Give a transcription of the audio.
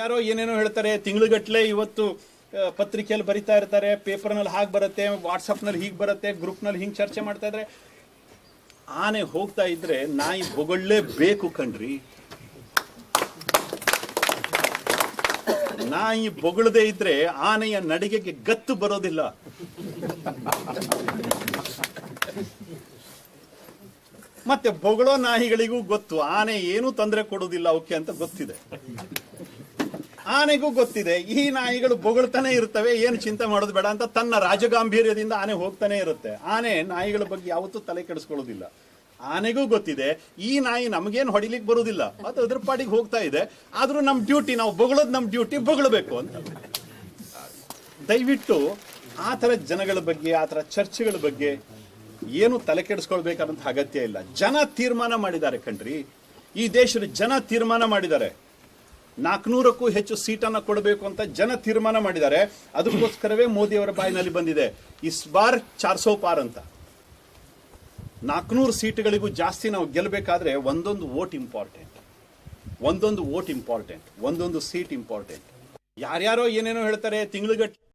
ಯಾರೋ ಏನೇನೋ ಹೇಳ್ತಾರೆ ತಿಂಗಳುಗಟ್ಟಲೆ ಇವತ್ತು ಪತ್ರಿಕೆಯಲ್ಲಿ ಬರಿತಾ ಇರ್ತಾರೆ, ಪೇಪರ್ನಲ್ಲಿ ಹಾಗೆ ಬರುತ್ತೆ, ವಾಟ್ಸಪ್ನಲ್ಲಿ ಹೀಗೆ ಬರುತ್ತೆ, ಗ್ರೂಪ್ನಲ್ಲಿ ಹಿಂಗೆ ಚರ್ಚೆ ಮಾಡ್ತಾ ಇದ್ರೆ. ಆನೆ ಹೋಗ್ತಾ ಇದ್ರೆ ನಾಯಿ ಬೊಗಳ್ಳೇಬೇಕು ಕಣ್ರಿ. ನಾಯಿ ಬೊಗಳದೇ ಇದ್ರೆ ಆನೆಯ ನಡಿಗೆಗೆ ಗತ್ತು ಬರೋದಿಲ್ಲ. ಮತ್ತೆ ಬೊಗಳೋ ನಾಯಿಗಳಿಗೂ ಗೊತ್ತು, ಆನೆ ಏನು ತೊಂದರೆ ಕೊಡೋದಿಲ್ಲ ಅವಕ್ಕೆ ಅಂತ ಗೊತ್ತಿದೆ. ಆನೆಗೂ ಗೊತ್ತಿದೆ, ಈ ನಾಯಿಗಳು ಬೊಗಳ್ತಾನೆ ಇರ್ತವೆ, ಏನು ಚಿಂತೆ ಮಾಡೋದು ಬೇಡ ಅಂತ ತನ್ನ ರಾಜಗಾಂಭೀರ್ಯದಿಂದ ಆನೆ ಹೋಗ್ತಾನೆ ಇರುತ್ತೆ. ಆನೆ ನಾಯಿಗಳ ಬಗ್ಗೆ ಯಾವತ್ತೂ ತಲೆ ಕೆಡಿಸ್ಕೊಳ್ಳೋದಿಲ್ಲ. ಆನೆಗೂ ಗೊತ್ತಿದೆ, ಈ ನಾಯಿ ನಮಗೇನು ಹೊಡಿಲಿಕ್ಕೆ ಬರೋದಿಲ್ಲ. ಅದು ಅದ್ರ ಪಾಡಿಗೆ ಹೋಗ್ತಾ ಇದೆ. ಆದರೂ ನಮ್ಮ ಡ್ಯೂಟಿ, ನಾವು ಬೊಗಳೋದು ನಮ್ಮ ಡ್ಯೂಟಿ, ಬೊಗಳಬೇಕು ಅಂತ. ದಯವಿಟ್ಟು ಆ ಥರ ಜನಗಳ ಬಗ್ಗೆ, ಆ ಥರ ಚರ್ಚೆಗಳ ಬಗ್ಗೆ ಏನು ತಲೆ ಕೆಡಿಸ್ಕೊಳ್ಬೇಕಾದಂತ ಅಗತ್ಯ ಇಲ್ಲ. ಜನ ತೀರ್ಮಾನ ಮಾಡಿದ್ದಾರೆ ಕಣ್ರಿ. ಈ ದೇಶದ ಜನ ತೀರ್ಮಾನ ಮಾಡಿದ್ದಾರೆ. ನಾಲ್ಕುನೂರಕ್ಕೂ ಹೆಚ್ಚು ಸೀಟನ್ನು ಕೊಡಬೇಕು ಅಂತ ಜನ ತೀರ್ಮಾನ ಮಾಡಿದ್ದಾರೆ. ಅದಕ್ಕೋಸ್ಕರವೇ ಮೋದಿ ಅವರ ಬಾಯಿನಲ್ಲಿ ಬಂದಿದೆ. ಇಸ್ ಬಾರ್ ಚಾರ್ಸೋ ಪಾರ್ ಅಂತ. ನಾಲ್ಕುನೂರು ಸೀಟ್ಗಳಿಗೂ ಜಾಸ್ತಿ ನಾವು ಗೆಲ್ಲಬೇಕಾದ್ರೆ ಒಂದೊಂದು ವೋಟ್ ಇಂಪಾರ್ಟೆಂಟ್. ಒಂದೊಂದು ವೋಟ್ ಇಂಪಾರ್ಟೆಂಟ್. ಒಂದೊಂದು ಸೀಟ್ ಇಂಪಾರ್ಟೆಂಟ್. ಯಾರ್ಯಾರೋ ಏನೇನೋ ಹೇಳ್ತಾರೆ ತಿಂಗ್ಳುಗಟ್ಟಲೆ